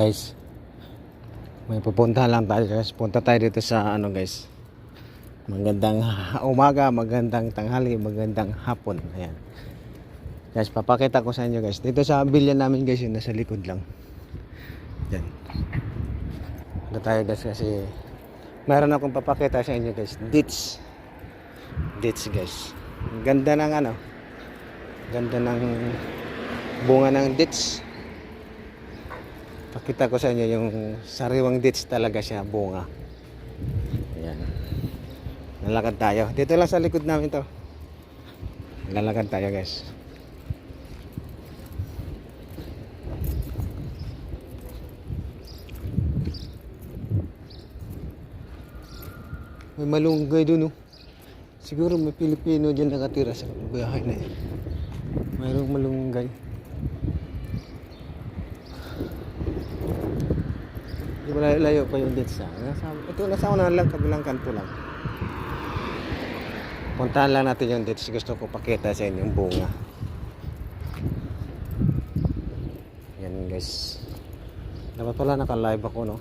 guys. May pupuntahan lang tayo guys. Punta tayo dito sa ano guys. Magandang umaga magandang tanghali magandang hapon. Ayan. Guys papakita ko sa inyo guys. Dito sa bilya namin guys yun nasa likod lang. Yan Punta tayo guys kasi mayroon akong papakita sa inyo guys. Ditch ditch guys. Ganda ng ano ganda ng bunga ng ditch Pakita ko sa inyo yung sariwang ditch talaga siya, bunga. Ayan. Lalakad tayo. Dito lang sa likod namin to. Lalakad tayo guys. May malunggay dun oh. Siguro may Pilipino dyan nakatira sa bahay na yan. Mayroong malunggay. Di ba layo pa yung ditsa? Nasa, ito nasa unahan lang, kabilang kanto lang. Puntahan lang natin yung ditsa. Gusto ko pakita sa inyo yung bunga. Yan guys. Dapat pala naka-live ako no.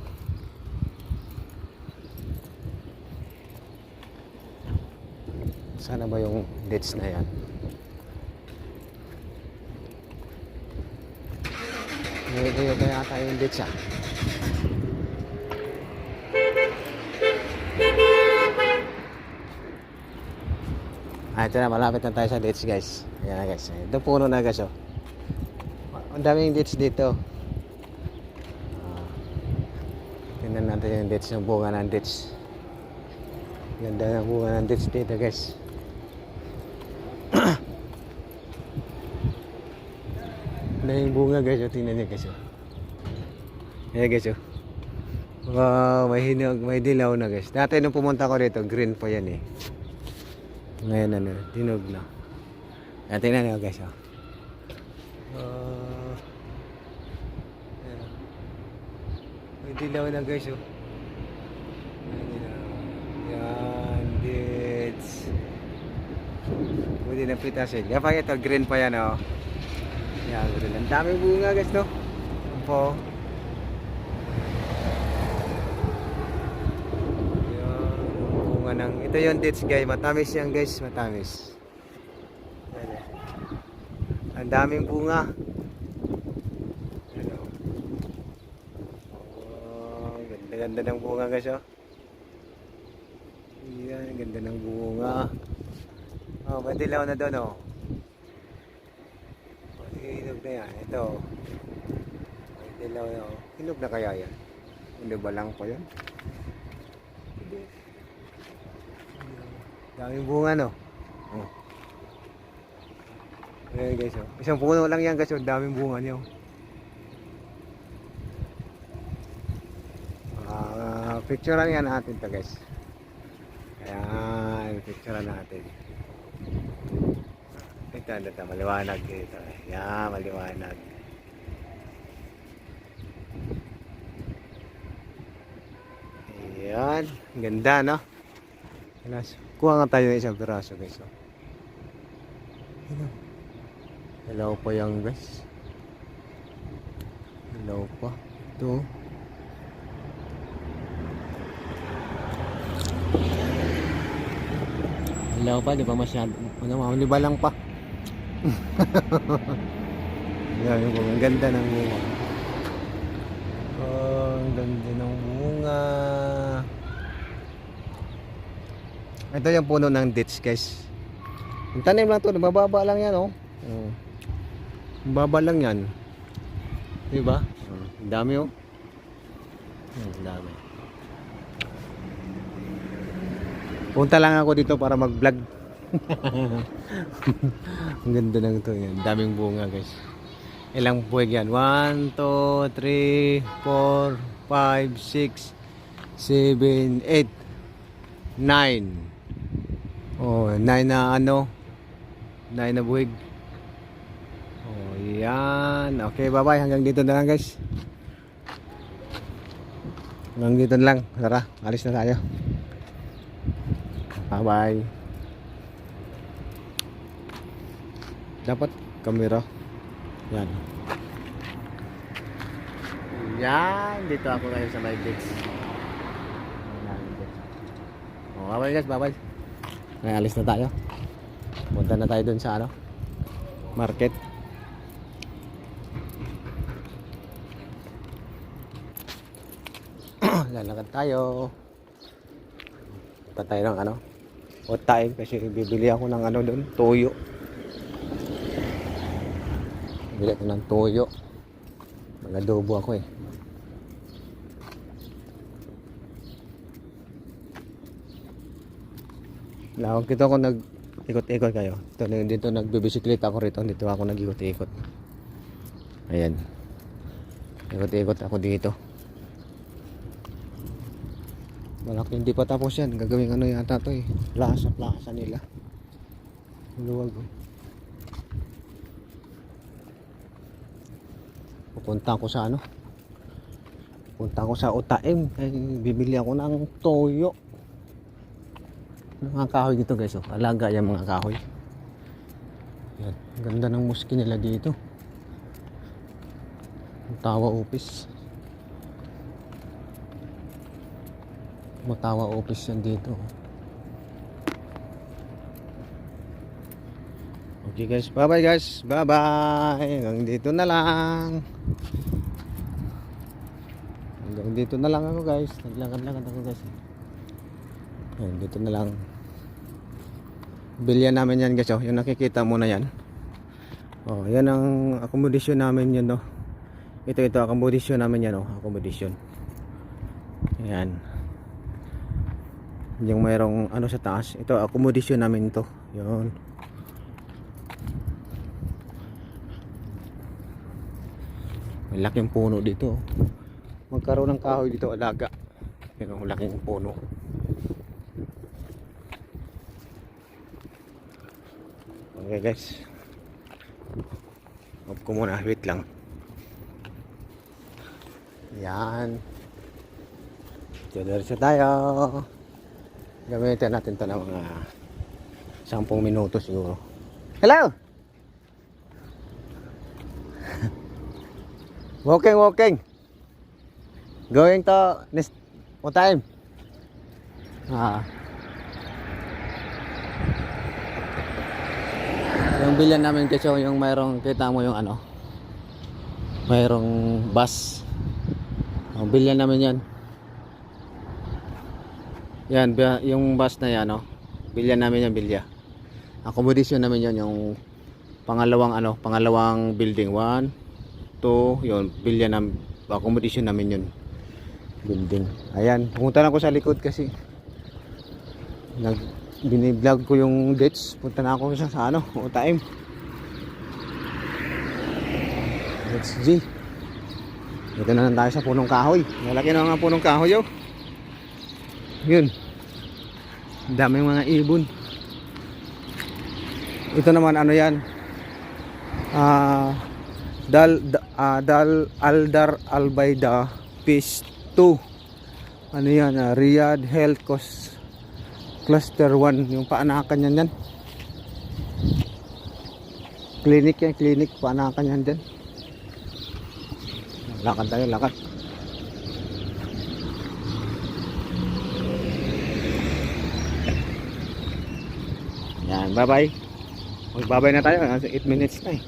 Sana ba yung dates na yan? Ngayon yung kaya tayo yung dates ah. Ah, ito na, malapit na tayo sa dates guys. Ayan na guys. Ito puno na guys oh. Ang daming dates dito. Ah, tingnan natin yung dates ng bunga ng dates. Ganda ng bunga ng dates dito guys. na yung bunga guys oh. Tingnan niyo guys oh. Ayan guys oh. Wow, may hinog, may dilaw na guys. Dati nung pumunta ko dito, green pa yan eh. Ngayon ano, dinog na. At tingnan nyo guys, oh. Uh, ayan. May dilaw na guys, oh. May. Yan, dits. Pwede na pitasin. Pa ito, green pa yan, oh. Yan, green. Ang daming bunga guys, no? Yan po. Yan, bunga ng... Ito yung dates guys. Matamis yan guys, matamis. Ang daming bunga. Oh. Oh, ganda-ganda ng bunga guys, oh. Yan, ganda ng bunga. Oh, may dilaw na doon, oh. Oh, Hinog na yan. Ito. oh. May dilaw na, oh. Hinog na kaya yan? Hindi ba lang po yan? Hindi. Daming bunga, no? Oh. Ayan guys, oh. Isang puno lang yan guys, oh. Daming bunga niyo. Ah, picturean yan natin to guys. Ayan, picturean natin. Ito, ito, ito, maliwanag dito. Ayan, maliwanag. Ayan, ganda no? Alas, kuha nga tayo ng isang piraso guys. Oh. Hello. Hello pa yan guys. Hello pa. Ito. Hello pa, di ba masyado? Ano, mamaliba lang pa. Yan yung. Ang ganda ng bunga. Oh, ang ganda ng bunga. Ito yung puno ng ditch guys. Ang tanim lang to, mababa lang yan oh. Oh. Mababa lang yan. Di ba? Oh, dami oh. Hmm, Ang dami. Punta lang ako dito para mag-vlog. ang ganda ng to yan. Daming bunga guys. Ilang buwag yan? 1, 2, 3, 4, 5, 6, 7, 8, 9. Oh, 9 na ano? 9 na buwig. Oh, yan. Okay, bye-bye. Hanggang dito na lang guys. Hanggang dito na lang. Tara, alis na tayo. Bye-bye. Dapat kamera. Yan. Yan, dito ako kayo sa my beach. Oh, bye guys, bye bye. May alis na tayo. Punta na tayo dun sa ano? Market. Lalakad tayo. Punta tayo ng ano? Otaim kasi bibili ako ng ano doon, toyo. Bili ako ng toyo. Mag-adobo ako eh. Lawag dito ako nag ikot-ikot kayo. Dito, dito nagbibisikleta ako rito. Dito ako nag-ikot-ikot. Ayan. Ikot-ikot ako dito. Malaki hindi pa tapos yan. Gagawin ano yata to eh. Plaza, plaza nila. Luwag oh. Pupunta ako sa ano. Pupunta ako sa Utaim. Ay, bibili ako ng toyo. Mga kahoy dito guys oh. Alaga yung mga kahoy. Yan. Ganda ng muski nila dito. Ang tawa office. Matawa office yan dito. Okay guys, bye bye guys. Bye bye. Hanggang dito na lang. Hanggang dito na lang ako guys. Naglakad-lakad ako guys. Ayan, dito na lang. Bilya namin yan guys. Oh. Yung nakikita mo na yan. Oh, yan ang accommodation namin yun. No? Ito, ito. Accommodation namin yan. Oh. Accommodation. Ayan. Yung mayroong ano sa taas. Ito, accommodation namin to. Yun. May laking puno dito. oh. Magkaroon ng kahoy dito alaga. Ang laking puno. Okay guys. Off ko muna. Wait lang. Yan. Diretso tayo. Gamitin natin to ng mga 10 minuto siguro. Hello! walking, walking. Going to next what time? Ah. Yung bilyan namin kasi yung mayroong kita mo yung ano. Mayroong bus. Ang bilyan namin yan. Yan, yung bus na yan, no? Bilya namin yan, bilya. Accommodation namin yan, yung pangalawang, ano, pangalawang building. One, two, yun, bilya namin, accommodation namin yun. Building. Ayan, pumunta na ako sa likod kasi nag biniblog ko yung dates. Punta na ako sa, sa ano, time. Let's G. Dito na lang tayo sa punong kahoy. Malaki na nga punong kahoy, oh. Yun. Daming mga ibon. Ito naman ano yan? Ah Dal da- ah, Dal Aldar Albaida Phase 2. Ano yan? ah, Riyadh Health Cost Cluster 1 yung paanakan yan yan. Clinic yan, clinic paanakan yan dyan. Lakad tayo, lakad. Yan, bye-bye. Magbabay na tayo. Nasa 8 minutes na eh.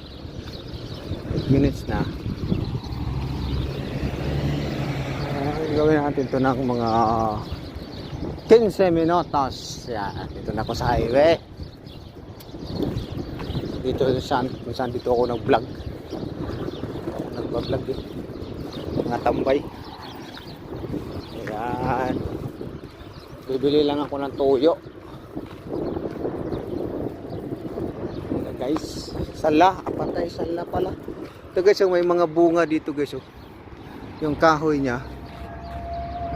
8 minutes na. Ah, gawin natin ito ng mga 15 minutos. Yan, dito na ako sa highway. Dito saan, kung saan dito ako nag-vlog. Nag-vlog eh. Mga tambay. Yan. Bibili lang ako ng toyo. Ayan, guys sala apatay sala pala ito guys yung may mga bunga dito guys oh. yung kahoy niya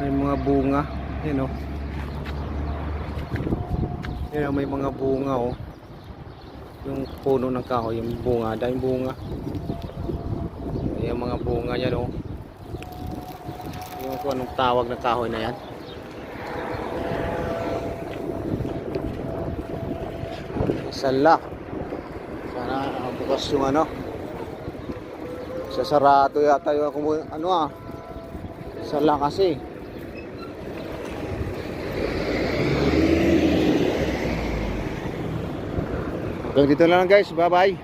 may mga bunga yan oh yan may mga bunga oh yung puno ng kahoy yung bunga dahil bunga yung mga bunga yan oh yung kung anong tawag ng kahoy na yan sala sana bukas yung ano. Sasarado yata yung ano ah. Sala kasi. Hanggang dito na lang guys. Bye bye.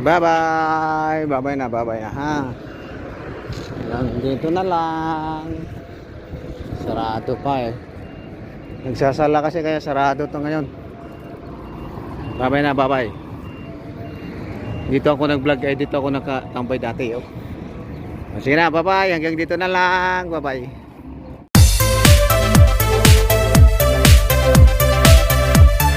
Bye bye. Bye bye na. Bye bye na ha. Hanggang dito na lang. Sarado pa eh. Nagsasala kasi kaya sarado to ngayon. Bye bye na. Bye bye. Dito ako nag-vlog eh. Dito ako nakatambay dati oh. Sige na. Bye bye. Hanggang dito na lang. Bye bye.